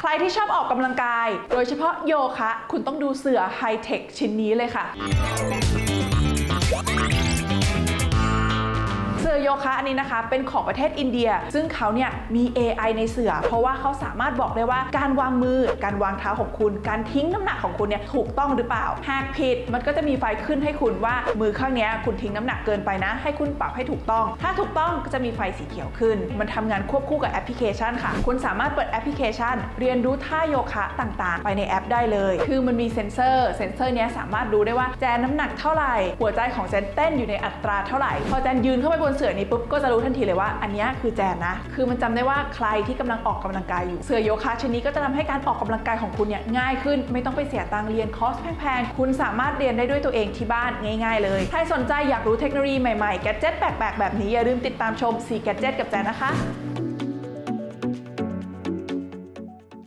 ใครที่ชอบออกกำลังกาย โดยเฉพาะโยคะ คุณต้องดูเสือไฮเทคชิ้นนี้เลยค่ะ สือโยคะอันนี้นะคะ เป็นของประเทศอินเดีย ซึ่งเขาเนี่ยมี AI ในเสือ เพราะว่าเขาสามารถบอกได้ว่าการวางมือ การวางเท้าของคุณ การทิ้งน้ำหนักของคุณเนี่ยถูกต้องหรือเปล่า หากผิดมันก็จะมีไฟขึ้นให้คุณว่ามือข้างนี้คุณทิ้งน้ำหนักเกินไปนะ ให้คุณปรับให้ถูกต้อง ถ้าถูกต้องก็จะมีไฟสีเขียวขึ้น มันทำงานควบคู่กับแอปพลิเคชันค่ะ คุณสามารถเปิดแอปพลิเคชัน เรียนรู้ท่าโยคะต่างๆ ไปในแอปได้เลย คือมันมีเซ็นเซอร์ เซ็นเซอร์เนี้ยสามารถรู้ได้ว่าแจนน้ำหนักเท่าไหร่ หัวใจของแจนเต้นอยู่ในอัตราเท่าไหร่ พอแจนยืนเข้าไปบนเสื่อนี้ปุ๊บก็จะรู้ทันทีเลยว่าอันนี้คือแจนนะ คือมันจำได้ว่าใครที่กำลังออกกำลังกายอยู่เสื่อโยคะชนิดก็จะทำให้การออกกำลังกายของคุณเนี่ยง่ายขึ้น ไม่ต้องไปเสียตังค์เรียนคอร์สแพงๆ คุณสามารถเรียนได้ด้วยตัวเองที่บ้านง่าย ๆ เลย ใครสนใจอยากรู้เทคโนโลยีใหม่ๆแกดเจ็ตแปลกๆแบบนี้อย่าลืมติดตามชม C Gadget กับแจนนะคะ